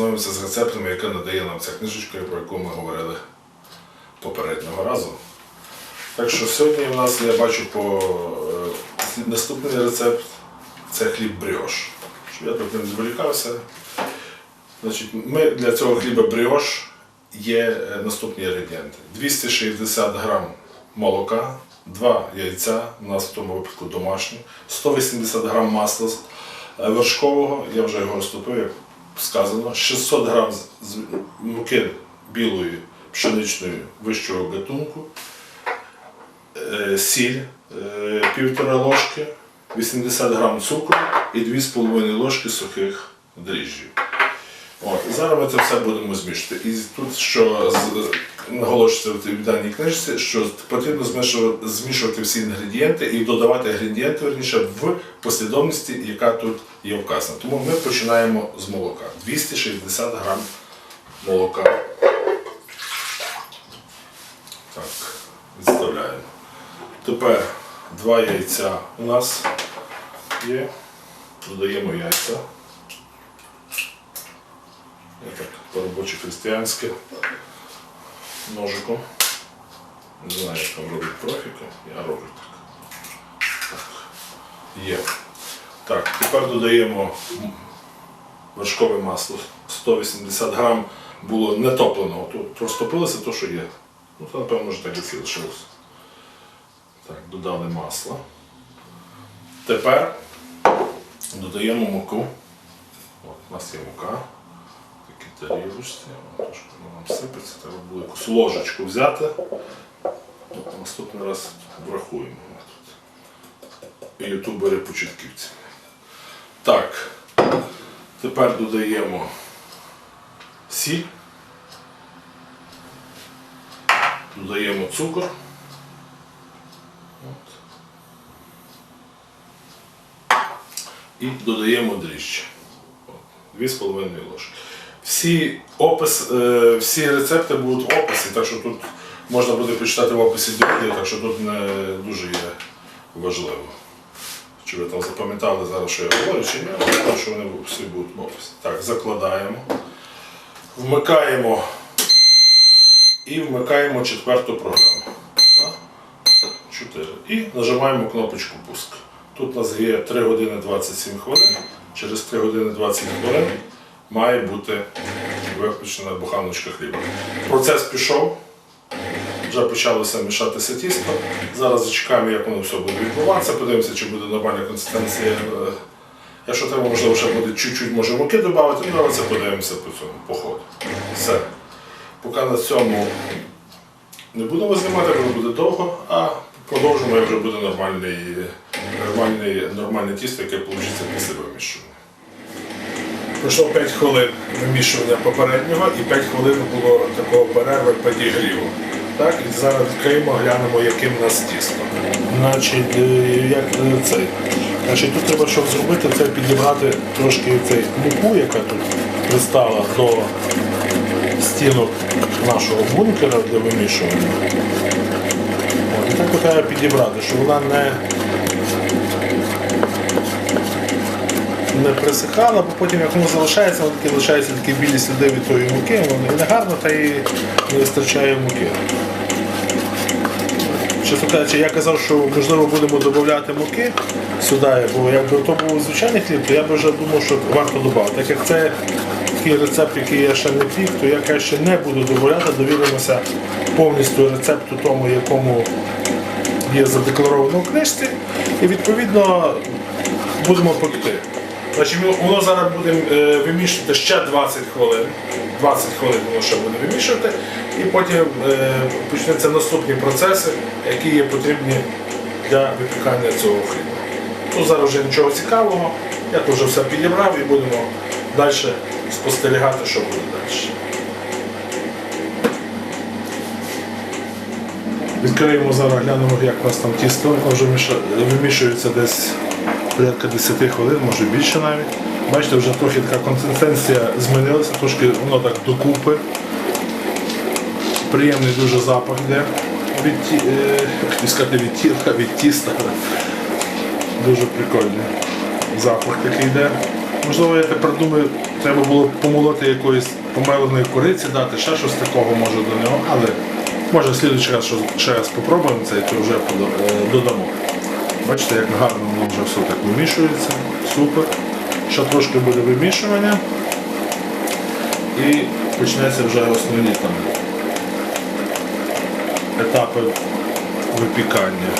Ознайомитися з рецептами, яка надає нам ця книжечка, про яку ми говорили попереднього разу. Так що сьогодні у нас я бачу по е, наступний рецепт це хліб бріош. Щоб я тут не відволікався. Значить, ми для цього хліба бріош є е, наступні інгредієнти: 260 грам молока, 2 яйця, у нас в тому випадку домашні, 180 грам масла е, вершкового, я вже його розтопив, сказано, 600 грам муки білої пшеничної вищого гатунку, е, сіль е, півтора ложки, 80 грам цукру і 2,5 ложки сухих дріжджів. От, зараз ми це все будемо змішувати. І тут що наголошується в даній книжці, що потрібно змішувати, всі інгредієнти і додавати інгредієнти верніше в послідовності, яка тут є вказана. Тому ми починаємо з молока. 260 грам молока. Так, відставляємо. Тепер два яйця у нас є. Додаємо яйця. Я так по-робоче християнське ножиком. Не знаю, як там роблять профіки, я роблю так. так. Є. Так, тепер додаємо вершкове масло. 180 грам було не топленого. Тут розтопилося то, що є. Ну, то, напевно, вже так і залишилося. Так, додали масло. Тепер додаємо муку. От, у нас є мука. Такі тарілочці. Трошки воно нам сипеться, треба було якусь ложечку взяти. От, Наступний раз врахуємо. тут. Ютубери початківці. Так. Тепер додаємо сіль. Додаємо цукор. І додаємо дріжджі. Дві з половиною ложки. Всі, опис, е, всі рецепти будуть в описі, так що тут можна буде почитати в описі до відео, так що тут не дуже є важливо. Чи ви там запам'ятали зараз, що я говорю, чи ні, але що вони всі будуть в описі. Так, закладаємо, вмикаємо і вмикаємо четверту програму. І нажимаємо кнопочку пуск. Тут у нас є 3 години 27 хвилин. Через 3 години 20 хвилин має бути виключена буханочка хліба. Процес пішов. Вже почалося мішатися тісто. Зараз зачекаємо, як воно все буде відбуватися. Подивимося, чи буде нормальна консистенція. Е, Якщо треба, можливо, ще буде чуть-чуть може муки додати, ну, але це подивимося по цьому по ходу. Все. Поки на цьому не будемо знімати, воно буде довго, а продовжимо, як вже буде нормальний, нормальний, нормальне тісто, яке вийде після вимішування. Пройшло 5 хвилин вимішування попереднього і 5 хвилин було такого перерви підігріву. Так, і зараз відкриємо, глянемо, яким у нас тісто. Значить, е, як е, цей. Значить, тут треба, щоб зробити, це підібрати трошки цей муку, яка тут пристала до стінок нашого бункера для вимішування. І так треба підібрати, щоб вона не, не присихала, бо потім як воно залишається, воно такі лишаються такі білі сліди від тої муки, воно і не гарно, та і не вистачає муки. Чесно кажучи, я казав, що можливо будемо додати муки сюди, бо якби то був звичайний хліб, то я б вже думав, що варто додати. Так як це такий рецепт, який я ще не пік, то я краще не буду додати, довіримося повністю рецепту тому, якому є задекларовано в книжці. І відповідно будемо пекти. Значить, воно зараз буде е, вимішувати ще 20 хвилин. 20 хвилин воно ще буде вимішувати, і потім е, почнуться наступні процеси, які є потрібні для випікання цього хліба. Тут зараз вже нічого цікавого, я тут вже все підібрав і будемо далі спостерігати, що буде далі. Відкриємо зараз, глянемо, як у нас там тісто Воно вже вимішується десь порядка 10 хвилин, може більше навіть. Бачите, вже трохи така консистенція змінилася, трошки воно так докупи. Приємний дуже запах йде від, е, сказати від тіла, від тіста. Дуже прикольний запах такий йде. Можливо, я тепер думаю, треба було помолоти якоїсь помеленої куриці, дати ще щось такого може до нього, але може в слідуючий раз ще раз спробуємо це і вже е, додамо. Бачите, як гарно воно вже все так вимішується. Супер. Ще трошки буде вимішування. І почнеться вже основні там етапи випікання.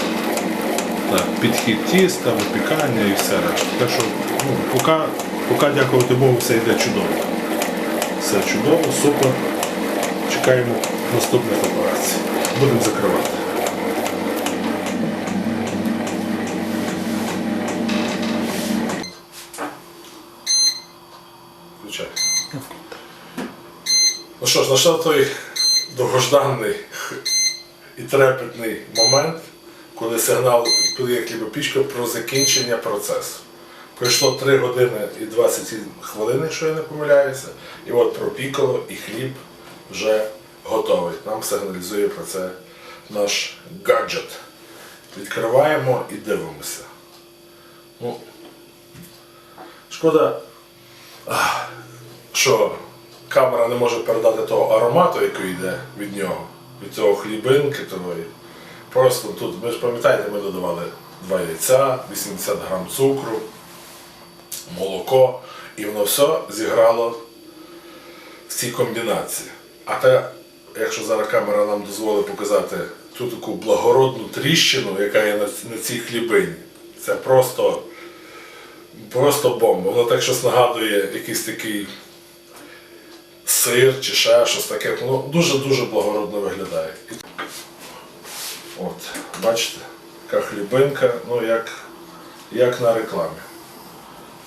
Так, підхід тіста, випікання і все решта. Так що, ну, поки, поки, дякувати Богу, все йде чудово. Все чудово, супер. Чекаємо наступних операцій. Будемо закривати. Включай. Ну що ж, настав той довгожданий і трепетний момент, коли сигнал хлібопічка про закінчення процесу. Пройшло 3 години і 20 хвилин, якщо я не помиляюся, і от пропікало, і хліб вже готовий. Нам сигналізує про це наш гаджет. Відкриваємо і дивимося. Ну, шкода, що камера не може передати того аромату, який йде від нього, від цього хлібинки тої. Просто тут, ви ж пам'ятаєте, ми додавали 2 яйця, 80 грам цукру, молоко, і воно все зіграло в цій комбінації. А те, якщо зараз камера нам дозволить показати ту таку благородну тріщину, яка є на, на цій хлібині, це просто, просто бомба. Воно так щось нагадує якийсь такий сир чи ще щось таке. Воно дуже-дуже благородно виглядає. От, бачите, яка хлібинка, ну як, як на рекламі.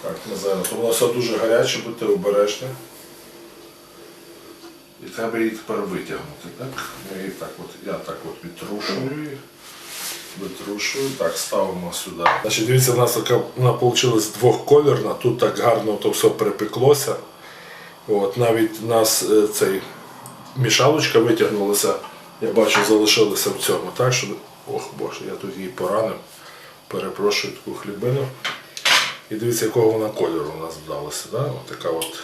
Так, ми зараз. Воно все дуже гаряче, будьте обережні. І треба її тепер витягнути. Так? Ми її так от, я так от відтрушую. Витрушую. Так, ставимо сюди. Значить, дивіться, у нас така вона вийшла двохкольорна, тут так гарно то все перепеклося. От, навіть нас е, цей мішалочка витягнулася, я бачу, залишилася в цьому. Так що, ох боже, я тут її поранив. Перепрошую таку хлібину. І дивіться, якого вона кольору у нас вдалося. Да? Така от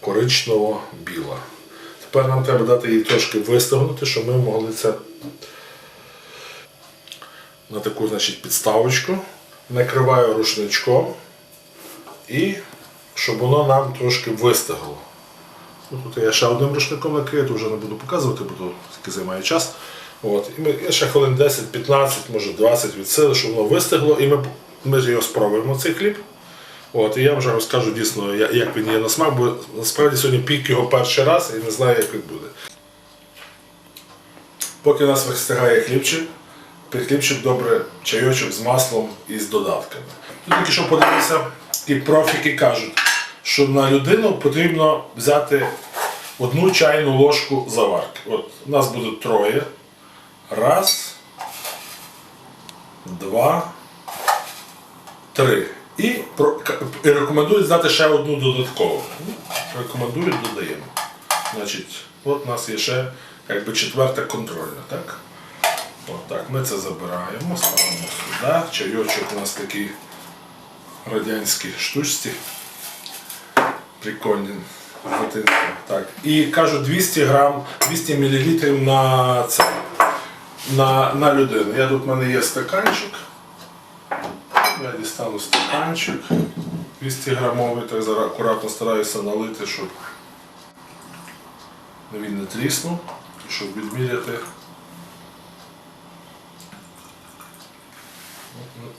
коричнево-біла. Тепер нам треба дати їй трошки вистигнути, щоб ми могли це на таку значить, підставочку. Накриваю рушничком і щоб воно нам трошки вистигло. Ну, тут я ще одним рушником накрию, то вже не буду показувати, бо то займає час. От. І ми, ще хвилин 10-15, може 20 від сили, щоб воно вистигло, і ми, ми його спробуємо, цей хліб. От, і я вже розкажу дійсно, як він є на смак, бо насправді сьогодні пік його перший раз і не знаю, як він буде. Поки нас вистигає хлібчик, хлібчик добре чайочок з маслом і з додатками. Тут тільки що подивився, і профіки кажуть, що на людину потрібно взяти одну чайну ложку заварки. От у нас буде троє. Раз, два, три. І, рекомендують здати ще одну додаткову. Рекомендують, додаємо. Значить, от у нас є ще якби четверта контрольна, так? От так, ми це забираємо, ставимо сюди. Чайочок у нас такий радянські штучці. Прикольні. Так. І кажу 200 грам, 200 мл на це. На, на людину. Я тут в мене є стаканчик. Я дістану стаканчик 200 грамовий, так зараз акуратно стараюся налити, щоб він не тріснув, щоб відміряти.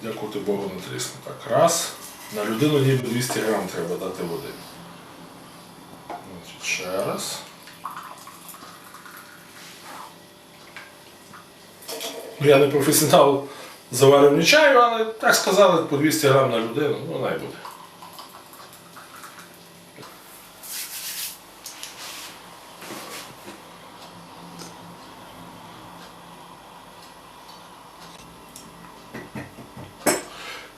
Дякувати Богу, не тріснув. Так, раз. На людину ніби 200 грам треба дати води. Ще раз. Ну, Я не професіонал заварювання чаю, але так сказали, по 200 грам на людину, ну най буде.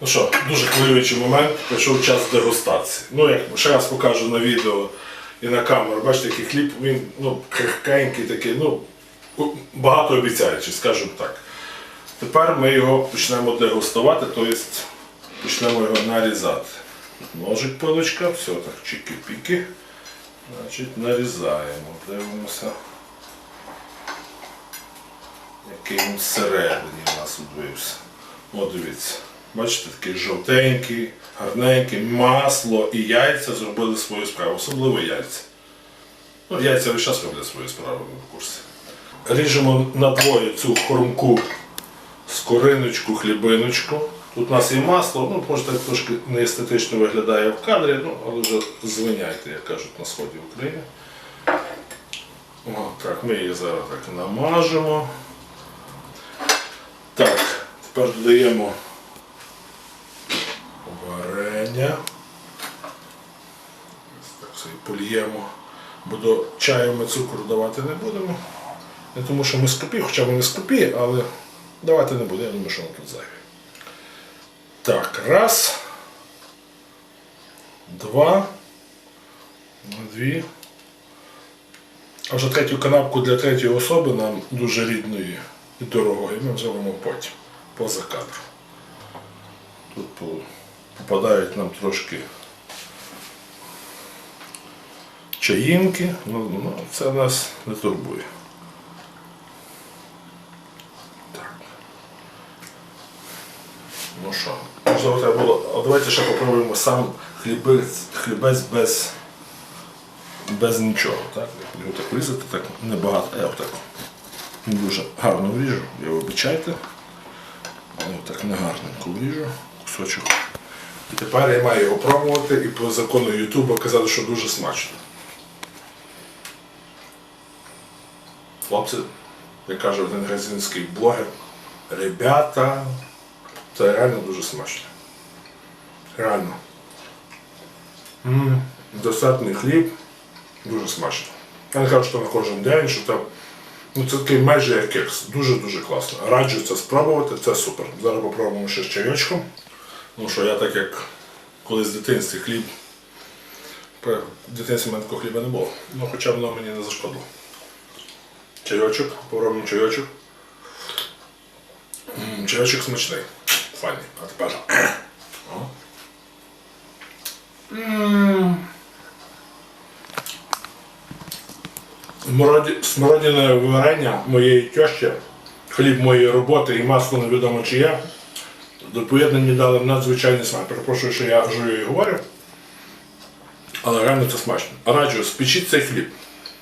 Ну що, дуже хвилюючий момент, прийшов час дегустації. Ну, як ще раз покажу на відео і на камеру, бачите, який хліб, він ну, крихкенький такий, ну, багато обіцяючий, скажімо так. Тепер ми його почнемо дегустувати, тобто почнемо його нарізати. Ножик пилочка, все так чики-піки. Значить, нарізаємо, дивимося. Який він всередині в нас відбився. О, дивіться. Бачите, такий жовтенький, гарненький, масло і яйця зробили свою справу, особливо яйця. Ну, яйця весь час роблять свою справу в курсі. Ріжемо на двоє цю хрумку скориночку, хлібиночку. Тут у нас і масло, ну, може так трошки не естетично виглядає в кадрі, ну, але вже звиняйте, як кажуть на сході України. О, так, ми її зараз так намажемо. Так, тепер додаємо Ось Так собі поліємо. Бо до чаю ми цукру давати не будемо. Не тому, що ми скупі, хоча ми не скупі, але давати не будемо, я думаю, що воно тут зайві. Так, раз. Два. Дві. А вже третю канапку для третьої особи нам дуже рідної і дорогої ми зробимо потім, поза кадром. Тут по- попадають нам трошки чаїнки, ну, ну це нас не турбує. Так. Ну що, можливо, треба було. А давайте ще попробуємо сам хлібець, хлібець без, без нічого. Так? Його так різати, так небагато. Я отак не дуже гарно вріжу, я вибачайте. Я так негарненько вріжу кусочок. І тепер я маю його пробувати і по закону Ютуба казати, що дуже смачно. Хлопці, як каже один грузинський блогер, ребята, це реально дуже смачно. Реально. м Достатній хліб, дуже смачно. Я не кажу, що на кожен день, що там. Ну, це такий майже як кекс. Дуже-дуже класно. Раджу це спробувати, це супер. Зараз попробуємо ще з чайочком. Ну що я так як колись в дитинстві хліб. В дитинстві мене такого хліба не було. Ну хоча воно мені не зашкодило. Чайочок, попробуємо чайочок. Чайочок смачний. Файний. А тепер. М. Варення моєї тещі, хліб моєї роботи і масло невідомо чиє. До поєднання дали надзвичайний смак. Перепрошую, що я жую і говорю. Але реально це смачно. Раджу, спечіть цей хліб.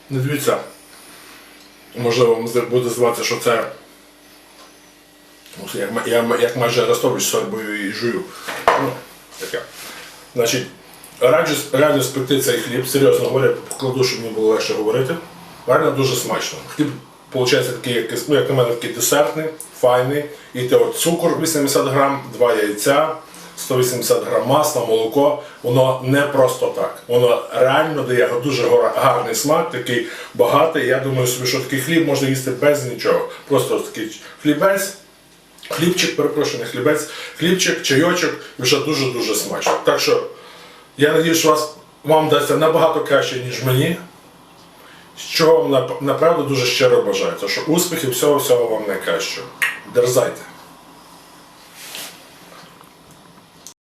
Не дивіться, можливо, буде здаватися, що це ну, як, я, як майже Арестович сорбою і жую. Ну, таке. Значить, раджу, раджу спекти цей хліб, серйозно говорю, покладу, щоб мені було легше говорити. Реально дуже смачно. Хліб, виходить, такий, ну, як на мене, такий десертний, файний. І те от цукор 80 грам, два яйця, 180 грам масла, молоко. Воно не просто так. Воно реально дає дуже гарний смак, такий багатий. Я думаю, собі, що такий хліб можна їсти без нічого. Просто такий хлібець. Хлібчик, перепрошую, не хлібець, хлібчик, чайочок вже дуже-дуже смачно. Так що я надію, що вас, вам дасться набагато краще, ніж мені. Чого вам направду дуже щиро бажаю. Тож що успіхів, всього всього вам найкращого. Дерзайте.